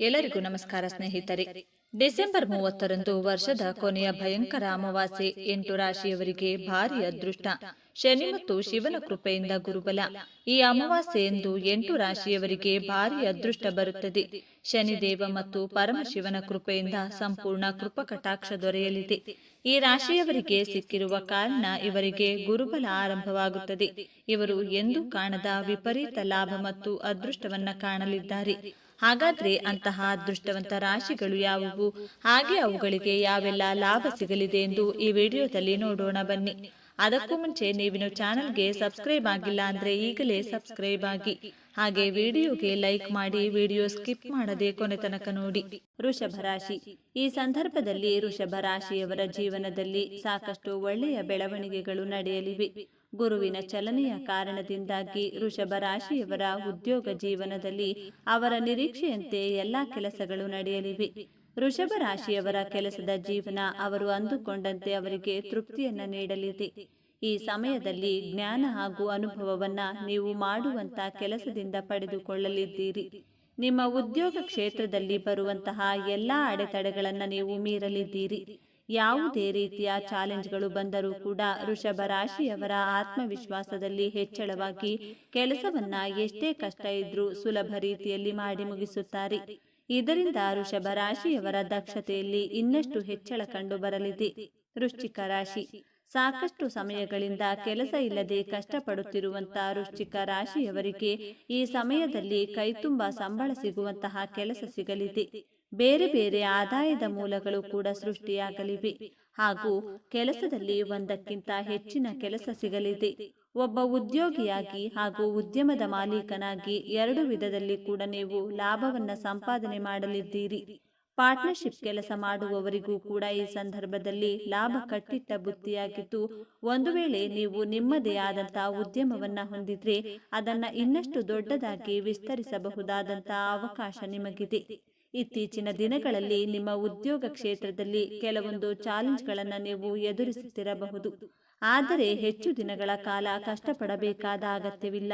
ಎಲ್ಲರಿಗೂ ನಮಸ್ಕಾರ, ಸ್ನೇಹಿತರೆ. ಡಿಸೆಂಬರ್ ಮೂವತ್ತರಂದು ವರ್ಷದ ಕೊನೆಯ ಭಯಂಕರ ಅಮಾವಾಸ್ಯೆ. ಎಂಟು ರಾಶಿಯವರಿಗೆ ಭಾರಿ ಅದೃಷ್ಟ. ಶನಿ ಮತ್ತು ಶಿವನ ಕೃಪೆಯಿಂದ ಗುರುಬಲ. ಈ ಅಮಾವಾಸ್ಯೆಯಂದು ಎಂಟು ರಾಶಿಯವರಿಗೆ ಭಾರಿ ಅದೃಷ್ಟ ಬರುತ್ತದೆ. ಶನಿದೇವ ಮತ್ತು ಪರಮಶಿವನ ಕೃಪೆಯಿಂದ ಸಂಪೂರ್ಣ ಕೃಪ ಕಟಾಕ್ಷ ದೊರೆಯಲಿದೆ. ಈ ರಾಶಿಯವರಿಗೆ ಸಿಕ್ಕಿರುವ ಕಾರಣ ಇವರಿಗೆ ಗುರುಬಲ ಆರಂಭವಾಗುತ್ತದೆ. ಇವರು ಎಂದೂ ಕಾಣದ ವಿಪರೀತ ಲಾಭ ಮತ್ತು ಅದೃಷ್ಟವನ್ನ ಕಾಣಲಿದ್ದಾರೆ. ಹಾಗಾದ್ರೆ ಅಂತಹ ಅದೃಷ್ಟವಂತ ರಾಶಿಗಳು ಯಾವುವು? ಹಾಗೆ ಅವುಗಳಿಗೆ ಯಾವೆಲ್ಲ ಲಾಭ ಸಿಗಲಿದೆ ಎಂದು ಈ ವಿಡಿಯೋದಲ್ಲಿ ನೋಡೋಣ ಬನ್ನಿ. ಅದಕ್ಕೂ ಮುಂಚೆ ನೀವಿನ ಚಾನಲ್ಗೆ ಸಬ್ಸ್ಕ್ರೈಬ್ ಆಗಿಲ್ಲ ಅಂದ್ರೆ ಈಗಲೇ ಸಬ್ಸ್ಕ್ರೈಬ್ ಆಗಿ. ಹಾಗೆ ವಿಡಿಯೋಗೆ ಲೈಕ್ ಮಾಡಿ ವಿಡಿಯೋ ಸ್ಕಿಪ್ ಮಾಡದೆ ಕೊನೆ ತನಕ ನೋಡಿ. ವೃಷಭ ರಾಶಿ. ಈ ಸಂದರ್ಭದಲ್ಲಿ ವೃಷಭ ರಾಶಿಯವರ ಜೀವನದಲ್ಲಿ ಸಾಕಷ್ಟು ಒಳ್ಳೆಯ ಬೆಳವಣಿಗೆಗಳು ನಡೆಯಲಿವೆ. ಗುರುವಿನ ಚಲನೆಯ ಕಾರಣದಿಂದಾಗಿ ಋಷಭ ರಾಶಿಯವರ ಉದ್ಯೋಗ ಜೀವನದಲ್ಲಿ ಅವರ ನಿರೀಕ್ಷೆಯಂತೆ ಎಲ್ಲಾ ಕೆಲಸಗಳು ನಡೆಯಲಿವೆ. ಋಷಭ ರಾಶಿಯವರ ಕೆಲಸದ ಜೀವನ ಅವರು ಅಂದುಕೊಂಡಂತೆ ಅವರಿಗೆ ತೃಪ್ತಿಯನ್ನ ನೀಡಲಿದೆ. ಈ ಸಮಯದಲ್ಲಿ ಜ್ಞಾನ ಹಾಗೂ ಅನುಭವವನ್ನ ನೀವು ಮಾಡುವಂತ ಕೆಲಸದಿಂದ ಪಡೆದುಕೊಳ್ಳಲಿದ್ದೀರಿ. ನಿಮ್ಮ ಉದ್ಯೋಗ ಕ್ಷೇತ್ರದಲ್ಲಿ ಬರುವಂತಹ ಎಲ್ಲಾ ಅಡೆತಡೆಗಳನ್ನ ನೀವು ಮೀರಲಿದ್ದೀರಿ. ಯಾವುದೇ ರೀತಿಯ ಚಾಲೆಂಜ್ಗಳು ಬಂದರೂ ಕೂಡ ಋಷಭ ರಾಶಿಯವರ ಆತ್ಮವಿಶ್ವಾಸದಲ್ಲಿ ಹೆಚ್ಚಳವಾಗಿ ಕೆಲಸವನ್ನ ಎಷ್ಟೇ ಕಷ್ಟ ಇದ್ರೂ ಸುಲಭ ರೀತಿಯಲ್ಲಿ ಮಾಡಿ ಮುಗಿಸುತ್ತಾರೆ. ಇದರಿಂದ ಋಷಭ ರಾಶಿಯವರ ದಕ್ಷತೆಯಲ್ಲಿ ಇನ್ನಷ್ಟು ಹೆಚ್ಚಳ ಕಂಡು ಬರಲಿದೆ. ವೃಶ್ಚಿಕ ರಾಶಿ ಸಾಕಷ್ಟು ಸಮಯಗಳಿಂದ ಕೆಲಸ ಇಲ್ಲದೆ ಕಷ್ಟಪಡುತ್ತಿರುವಂತಹ ವೃಶ್ಚಿಕ ರಾಶಿಯವರಿಗೆ ಈ ಸಮಯದಲ್ಲಿ ಕೈತುಂಬ ಸಂಬಳ ಸಿಗುವಂತಹ ಕೆಲಸ ಸಿಗಲಿದೆ. ಬೇರೆ ಬೇರೆ ಆದಾಯದ ಮೂಲಗಳು ಕೂಡ ಸೃಷ್ಟಿಯಾಗಲಿವೆ. ಹಾಗೂ ಕೆಲಸದಲ್ಲಿ ಒಂದಕ್ಕಿಂತ ಹೆಚ್ಚಿನ ಕೆಲಸ ಸಿಗಲಿದೆ. ಒಬ್ಬ ಉದ್ಯೋಗಿಯಾಗಿ ಹಾಗೂ ಉದ್ಯಮದ ಮಾಲೀಕನಾಗಿ ಎರಡು ವಿಧದಲ್ಲಿ ಕೂಡ ನೀವು ಲಾಭವನ್ನು ಸಂಪಾದನೆ ಮಾಡಲಿದ್ದೀರಿ. ಪಾರ್ಟ್ನರ್ಶಿಪ್ ಕೆಲಸ ಮಾಡುವವರಿಗೂ ಕೂಡ ಈ ಸಂದರ್ಭದಲ್ಲಿ ಲಾಭ ಕಟ್ಟಿಟ್ಟ ಬುತ್ತಿಯಾಗಿದ್ದು ಒಂದು ವೇಳೆ ನೀವು ನಿಮ್ಮದೇ ಆದಂತಹ ಉದ್ಯಮವನ್ನು ಹೊಂದಿದ್ರೆ ಅದನ್ನು ಇನ್ನಷ್ಟು ದೊಡ್ಡದಾಗಿ ವಿಸ್ತರಿಸಬಹುದಾದಂತಹ ಅವಕಾಶ ನಿಮಗಿದೆ. ಇತ್ತೀಚಿನ ದಿನಗಳಲ್ಲಿ ನಿಮ್ಮ ಉದ್ಯೋಗ ಕ್ಷೇತ್ರದಲ್ಲಿ ಕೆಲವೊಂದು ಚಾಲೆಂಜ್ಗಳನ್ನು ನೀವು ಎದುರಿಸುತ್ತಿರಬಹುದು. ಆದರೆ ಹೆಚ್ಚು ದಿನಗಳ ಕಾಲ ಕಷ್ಟಪಡಬೇಕಾದ ಅಗತ್ಯವಿಲ್ಲ.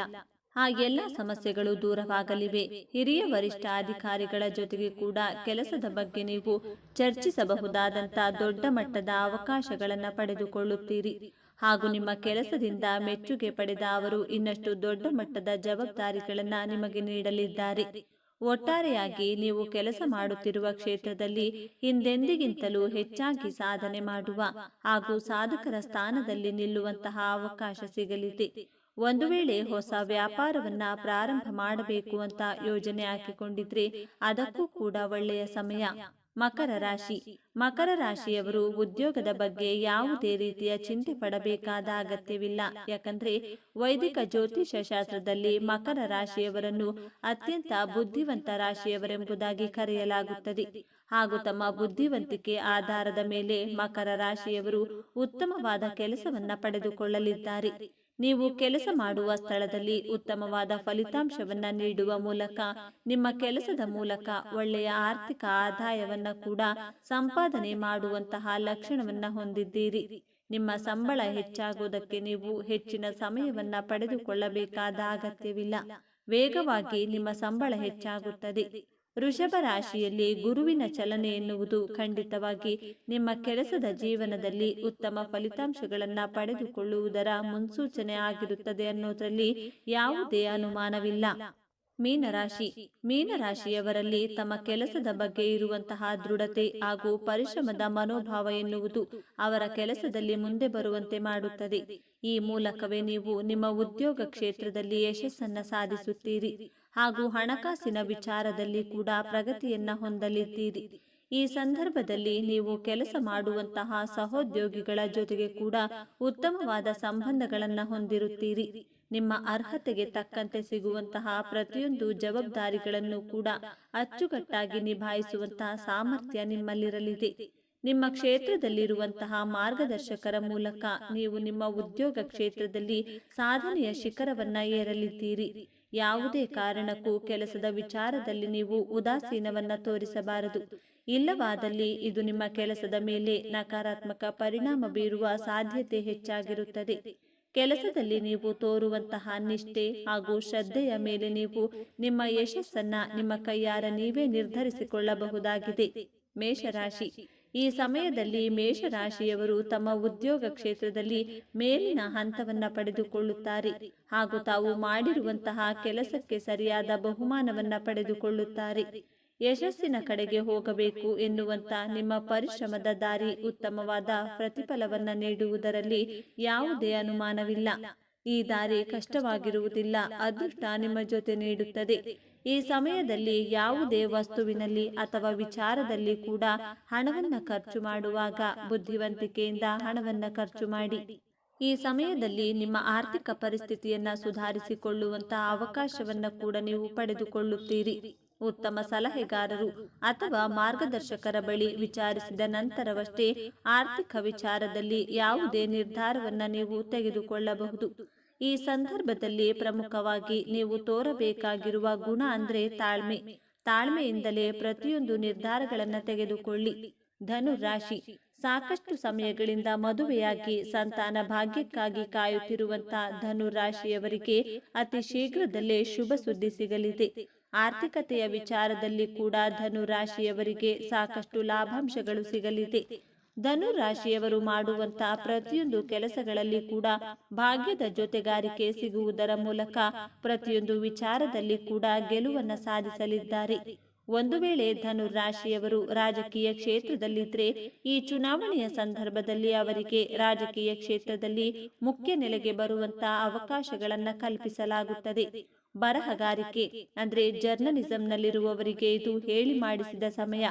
ಆ ಎಲ್ಲ ಸಮಸ್ಯೆಗಳು ದೂರವಾಗಲಿವೆ. ಹಿರಿಯ ವರಿಷ್ಠ ಅಧಿಕಾರಿಗಳ ಜೊತೆಗೆ ಕೂಡ ಕೆಲಸದ ಬಗ್ಗೆ ನೀವು ಚರ್ಚಿಸಬಹುದಾದಂಥ ದೊಡ್ಡ ಮಟ್ಟದ ಅವಕಾಶಗಳನ್ನು ಪಡೆದುಕೊಳ್ಳುತ್ತೀರಿ. ಹಾಗೂ ನಿಮ್ಮ ಕೆಲಸದಿಂದ ಮೆಚ್ಚುಗೆ ಪಡೆದ ಅವರು ಇನ್ನಷ್ಟು ದೊಡ್ಡ ಮಟ್ಟದ ಜವಾಬ್ದಾರಿಗಳನ್ನು ನಿಮಗೆ ನೀಡಲಿದ್ದಾರೆ. ಒಟ್ಟಾರೆಯಾಗಿ ನೀವು ಕೆಲಸ ಮಾಡುತ್ತಿರುವ ಕ್ಷೇತ್ರದಲ್ಲಿ ಹಿಂದೆಂದಿಗಿಂತಲೂ ಹೆಚ್ಚಾಗಿ ಸಾಧನೆ ಮಾಡುವ ಹಾಗೂ ಸಾಧಕರ ಸ್ಥಾನದಲ್ಲಿ ನಿಲ್ಲುವಂತಹ ಅವಕಾಶ ಸಿಗಲಿದೆ. ಒಂದು ವೇಳೆ ಹೊಸ ವ್ಯಾಪಾರವನ್ನ ಪ್ರಾರಂಭ ಮಾಡಬೇಕು ಅಂತ ಯೋಜನೆ ಹಾಕಿಕೊಂಡಿದ್ರೆ ಅದಕ್ಕೂ ಕೂಡ ಒಳ್ಳೆಯ ಸಮಯ. ಮಕರ ರಾಶಿ. ಮಕರ ರಾಶಿಯವರು ಉದ್ಯೋಗದ ಬಗ್ಗೆ ಯಾವುದೇ ರೀತಿಯ ಚಿಂತೆ ಪಡಬೇಕಾದ ಅಗತ್ಯವಿಲ್ಲ. ಯಾಕಂದ್ರೆ ವೈದಿಕ ಜ್ಯೋತಿಷ ಶಾಸ್ತ್ರದಲ್ಲಿ ಮಕರ ರಾಶಿಯವರನ್ನು ಅತ್ಯಂತ ಬುದ್ಧಿವಂತ ರಾಶಿಯವರೆಂಬುದಾಗಿ ಕರೆಯಲಾಗುತ್ತದೆ. ಹಾಗೂ ತಮ್ಮ ಬುದ್ಧಿವಂತಿಕೆ ಆಧಾರದ ಮೇಲೆ ಮಕರ ರಾಶಿಯವರು ಉತ್ತಮವಾದ ಕೆಲಸವನ್ನ ಪಡೆದುಕೊಳ್ಳಲಿದ್ದಾರೆ. ನೀವು ಕೆಲಸ ಮಾಡುವ ಸ್ಥಳದಲ್ಲಿ ಉತ್ತಮವಾದ ಫಲಿತಾಂಶವನ್ನ ನೀಡುವ ಮೂಲಕ, ನಿಮ್ಮ ಕೆಲಸದ ಮೂಲಕ ಒಳ್ಳೆಯ ಆರ್ಥಿಕ ಆದಾಯವನ್ನ ಕೂಡ ಸಂಪಾದನೆ ಮಾಡುವಂತಹ ಲಕ್ಷಣವನ್ನ ಹೊಂದಿದ್ದೀರಿ. ನಿಮ್ಮ ಸಂಬಳ ಹೆಚ್ಚಾಗುವುದಕ್ಕೆ ನೀವು ಹೆಚ್ಚಿನ ಸಮಯವನ್ನ ಪಡೆದುಕೊಳ್ಳಬೇಕಾದ ಅಗತ್ಯವಿಲ್ಲ. ವೇಗವಾಗಿ ನಿಮ್ಮ ಸಂಬಳ ಹೆಚ್ಚಾಗುತ್ತದೆ. ವೃಷಭ ರಾಶಿಯಲ್ಲಿ ಗುರುವಿನ ಚಲನೆ ಎನ್ನುವುದು ಖಂಡಿತವಾಗಿ ನಿಮ್ಮ ಕೆಲಸದ ಜೀವನದಲ್ಲಿ ಉತ್ತಮ ಫಲಿತಾಂಶಗಳನ್ನು ಪಡೆದುಕೊಳ್ಳುವುದರ ಮುನ್ಸೂಚನೆ ಆಗಿರುತ್ತದೆ ಅನ್ನೋದರಲ್ಲಿ ಯಾವುದೇ ಅನುಮಾನವಿಲ್ಲ. ಮೀನರಾಶಿ ಮೀನರಾಶಿಯವರಲ್ಲಿ ತಮ್ಮ ಕೆಲಸದ ಬಗ್ಗೆ ಇರುವಂತಹ ದೃಢತೆ ಹಾಗೂ ಪರಿಶ್ರಮದ ಮನೋಭಾವ ಎನ್ನುವುದು ಅವರ ಕೆಲಸದಲ್ಲಿ ಮುಂದೆ ಬರುವಂತೆ ಮಾಡುತ್ತದೆ. ಈ ಮೂಲಕವೇ ನೀವು ನಿಮ್ಮ ಉದ್ಯೋಗ ಕ್ಷೇತ್ರದಲ್ಲಿ ಯಶಸ್ಸನ್ನು ಸಾಧಿಸುತ್ತೀರಿ. ಹಾಗೂ ಹಣಕಾಸಿನ ವಿಚಾರದಲ್ಲಿ ಕೂಡ ಪ್ರಗತಿಯನ್ನು ಹೊಂದಲಿದ್ದೀರಿ. ಈ ಸಂದರ್ಭದಲ್ಲಿ ನೀವು ಕೆಲಸ ಮಾಡುವಂತಹ ಸಹೋದ್ಯೋಗಿಗಳ ಜೊತೆಗೆ ಕೂಡ ಉತ್ತಮವಾದ ಸಂಬಂಧಗಳನ್ನು ಹೊಂದಿರುತ್ತೀರಿ. ನಿಮ್ಮ ಅರ್ಹತೆಗೆ ತಕ್ಕಂತೆ ಸಿಗುವಂತಹ ಪ್ರತಿಯೊಂದು ಜವಾಬ್ದಾರಿಗಳನ್ನು ಕೂಡ ಅಚ್ಚುಕಟ್ಟಾಗಿ ನಿಭಾಯಿಸುವಂತಹ ಸಾಮರ್ಥ್ಯ ನಿಮ್ಮಲ್ಲಿರಲಿದೆ. ನಿಮ್ಮ ಕ್ಷೇತ್ರದಲ್ಲಿರುವಂತಹ ಮಾರ್ಗದರ್ಶಕರ ಮೂಲಕ ನೀವು ನಿಮ್ಮ ಉದ್ಯೋಗ ಕ್ಷೇತ್ರದಲ್ಲಿ ಸಾಧನೆಯ ಶಿಖರವನ್ನ ಏರಲಿದ್ದೀರಿ. ಯಾವುದೇ ಕಾರಣಕ್ಕೂ ಕೆಲಸದ ವಿಚಾರದಲ್ಲಿ ನೀವು ಉದಾಸೀನವನ್ನ ತೋರಿಸಬಾರದು. ಇಲ್ಲವಾದಲ್ಲಿ ಇದು ನಿಮ್ಮ ಕೆಲಸದ ಮೇಲೆ ನಕಾರಾತ್ಮಕ ಪರಿಣಾಮ ಬೀರುವ ಸಾಧ್ಯತೆ ಹೆಚ್ಚಾಗಿರುತ್ತದೆ. ಕೆಲಸದಲ್ಲಿ ನೀವು ತೋರುವಂತಹ ನಿಷ್ಠೆ ಹಾಗೂ ಶ್ರದ್ಧೆಯ ಮೇಲೆ ನೀವು ನಿಮ್ಮ ಯಶಸ್ಸನ್ನ ನಿಮ್ಮ ಕೈಯಾರ ನೀವೇ ನಿರ್ಧರಿಸಿಕೊಳ್ಳಬಹುದಾಗಿದೆ. ಮೇಷರಾಶಿ. ಈ ಸಮಯದಲ್ಲಿ ಮೇಷರಾಶಿಯವರು ತಮ್ಮ ಉದ್ಯೋಗ ಕ್ಷೇತ್ರದಲ್ಲಿ ಮೇಲಿನ ಹಂತವನ್ನ ಪಡೆದುಕೊಳ್ಳುತ್ತಾರೆ ಹಾಗೂ ತಾವು ಮಾಡಿರುವಂತಹ ಕೆಲಸಕ್ಕೆ ಸರಿಯಾದ ಬಹುಮಾನವನ್ನ ಪಡೆದುಕೊಳ್ಳುತ್ತಾರೆ. ಯಶಸ್ಸಿನ ಕಡೆಗೆ ಹೋಗಬೇಕು ಎನ್ನುವಂತ ನಿಮ್ಮ ಪರಿಶ್ರಮದ ದಾರಿ ಉತ್ತಮವಾದ ಪ್ರತಿಫಲವನ್ನ ನೀಡುವುದರಲ್ಲಿ ಯಾವುದೇ ಅನುಮಾನವಿಲ್ಲ. ಈ ದಾರಿ ಕಷ್ಟವಾಗಿರುವುದಿಲ್ಲ ಅದೃಷ್ಟ ನಿಮ್ಮ ಜೊತೆ ನೀಡುತ್ತದೆ. ಈ ಸಮಯದಲ್ಲಿ ಯಾವುದೇ ವಸ್ತುವಿನಲ್ಲಿ ಅಥವಾ ವಿಚಾರದಲ್ಲಿ ಕೂಡ ಹಣವನ್ನು ಖರ್ಚು ಮಾಡುವಾಗ ಬುದ್ಧಿವಂತಿಕೆಯಿಂದ ಹಣವನ್ನು ಖರ್ಚು ಮಾಡಿ. ಈ ಸಮಯದಲ್ಲಿ ನಿಮ್ಮ ಆರ್ಥಿಕ ಪರಿಸ್ಥಿತಿಯನ್ನು ಸುಧಾರಿಸಿಕೊಳ್ಳುವಂತಹ ಅವಕಾಶವನ್ನ ಕೂಡ ನೀವು ಪಡೆದುಕೊಳ್ಳುತ್ತೀರಿ. ಉತ್ತಮ ಸಲಹೆಗಾರರು ಅಥವಾ ಮಾರ್ಗದರ್ಶಕರ ಬಳಿ ವಿಚಾರಿಸಿದ ನಂತರವಷ್ಟೇ ಆರ್ಥಿಕ ವಿಚಾರದಲ್ಲಿ ಯಾವುದೇ ನಿರ್ಧಾರವನ್ನು ನೀವು ತೆಗೆದುಕೊಳ್ಳಬಹುದು. ಈ ಸಂದರ್ಭದಲ್ಲಿ ಪ್ರಮುಖವಾಗಿ ನೀವು ತೋರಬೇಕಾಗಿರುವ ಗುಣ ಅಂದ್ರೆ ತಾಳ್ಮೆ. ತಾಳ್ಮೆಯಿಂದಲೇ ಪ್ರತಿಯೊಂದು ನಿರ್ಧಾರಗಳನ್ನು ತೆಗೆದುಕೊಳ್ಳಿ. ಧನು ರಾಶಿ. ಸಾಕಷ್ಟು ಸಮಯಗಳಿಂದ ಮದುವೆಯಾಗಿ ಸಂತಾನ ಭಾಗ್ಯಕ್ಕಾಗಿ ಕಾಯುತ್ತಿರುವಂತಹ ಧನು ರಾಶಿಯವರಿಗೆ ಅತಿ ಶೀಘ್ರದಲ್ಲೇ ಶುಭ ಸುದ್ದಿ ಸಿಗಲಿದೆ. ಆರ್ಥಿಕತೆಯ ವಿಚಾರದಲ್ಲಿ ಕೂಡ ಧನು ರಾಶಿಯವರಿಗೆ ಸಾಕಷ್ಟು ಲಾಭಾಂಶಗಳು ಸಿಗಲಿದೆ. ಧನು ರಾಶಿಯವರು ಮಾಡುವಂತಹ ಪ್ರತಿಯೊಂದು ಕೆಲಸಗಳಲ್ಲಿ ಕೂಡ ಭಾಗ್ಯದ ಜೊತೆಗಾರಿಕೆ ಸಿಗುವುದರ ಮೂಲಕ ಪ್ರತಿಯೊಂದು ವಿಚಾರದಲ್ಲಿ ಕೂಡ ಗೆಲುವನ್ನು ಸಾಧಿಸಲಿದ್ದಾರೆ. ಒಂದು ವೇಳೆ ಧನು ರಾಶಿಯವರು ರಾಜಕೀಯ ಕ್ಷೇತ್ರದಲ್ಲಿದ್ದರೆ ಈ ಚುನಾವಣೆಯ ಸಂದರ್ಭದಲ್ಲಿ ಅವರಿಗೆ ರಾಜಕೀಯ ಕ್ಷೇತ್ರದಲ್ಲಿ ಮುಖ್ಯ ನೆಲೆಗೆ ಬರುವಂತಹ ಅವಕಾಶಗಳನ್ನ ಕಲ್ಪಿಸಲಾಗುತ್ತದೆ. ಬರಹಗಾರಿಕೆ ಅಂದ್ರೆ ಜರ್ನಲಿಸಂನಲ್ಲಿರುವವರಿಗೆ ಇದು ಹೇಳಿ ಮಾಡಿಸಿದ ಸಮಯ.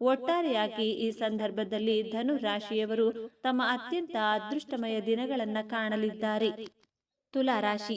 ಒಟ್ಟಾರೆಯಾಗಿ ಈ ಸಂದರ್ಭದಲ್ಲಿ ಧನು ರಾಶಿಯವರು ತಮ್ಮ ಅತ್ಯಂತ ಅದೃಷ್ಟಮಯ ದಿನಗಳನ್ನ ಕಾಣಲಿದ್ದಾರೆ. ತುಲಾ ರಾಶಿ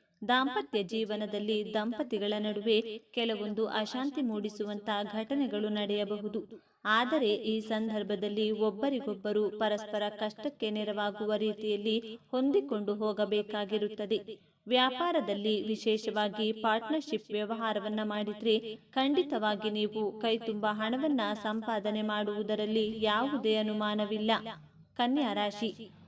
ದಾಂಪತ್ಯ ಜೀವನದಲ್ಲಿ ದಂಪತಿಗಳ ನಡುವೆ ಕೆಲವೊಂದು ಅಶಾಂತಿ ಮೂಡಿಸುವಂತಹ ಘಟನೆಗಳು ನಡೆಯಬಹುದು. ಆದರೆ ಈ ಸಂದರ್ಭದಲ್ಲಿ ಒಬ್ಬರಿಗೊಬ್ಬರು ಪರಸ್ಪರ ಕಷ್ಟಕ್ಕೆ ನೆರವಾಗುವ ರೀತಿಯಲ್ಲಿ ಹೊಂದಿಕೊಂಡು ಹೋಗಬೇಕಾಗಿರುತ್ತದೆ. ವ್ಯಾಪಾರದಲ್ಲಿ ವಿಶೇಷವಾಗಿ ಪಾರ್ಟ್ನರ್ಶಿಪ್ ವ್ಯವಹಾರವನ್ನ ಮಾಡಿದ್ರೆ ಖಂಡಿತವಾಗಿ ನೀವು ಕೈ ತುಂಬ ಹಣವನ್ನ ಸಂಪಾದನೆ ಮಾಡುವುದರಲ್ಲಿ ಯಾವುದೇ ಅನುಮಾನವಿಲ್ಲ. ಕನ್ಯಾ ರಾಶಿ.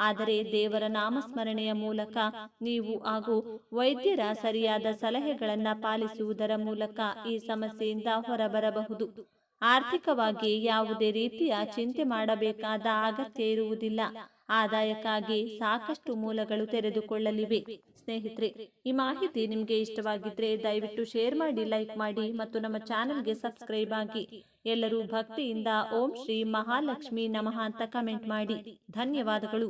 ಆದರೆ ದೇವರ ನಾಮಸ್ಮರಣೆಯ ಮೂಲಕ ನೀವು ಹಾಗೂ ವೈದ್ಯರ ಸರಿಯಾದ ಸಲಹೆಗಳನ್ನ ಪಾಲಿಸುವುದರ ಮೂಲಕ ಈ ಸಮಸ್ಯೆಯಿಂದ ಹೊರಬರಬಹುದು. ಆರ್ಥಿಕವಾಗಿ ಯಾವುದೇ ರೀತಿಯ ಚಿಂತೆ ಮಾಡಬೇಕಾದ ಅಗತ್ಯ ಇರುವುದಿಲ್ಲ. ಆದಾಯಕ್ಕಾಗಿ ಸಾಕಷ್ಟು ಮೂಲಗಳು ತೆರೆದುಕೊಳ್ಳಲಿವೆ. ಸ್ನೇಹಿತರೆ, ಈ ಮಾಹಿತಿ ನಿಮಗೆ ಇಷ್ಟವಾಗಿದ್ರೆ ದಯವಿಟ್ಟು ಶೇರ್ ಮಾಡಿ, ಲೈಕ್ ಮಾಡಿ ಮತ್ತು ನಮ್ಮ ಚಾನೆಲ್ಗೆ ಸಬ್ಸ್ಕ್ರೈಬ್ ಆಗಿ. ಎಲ್ಲರೂ ಭಕ್ತಿಯಿಂದ ಓಂ ಶ್ರೀ ಮಹಾಲಕ್ಷ್ಮಿ ನಮಃ ಅಂತ ಕಮೆಂಟ್ ಮಾಡಿ. ಧನ್ಯವಾದಗಳು.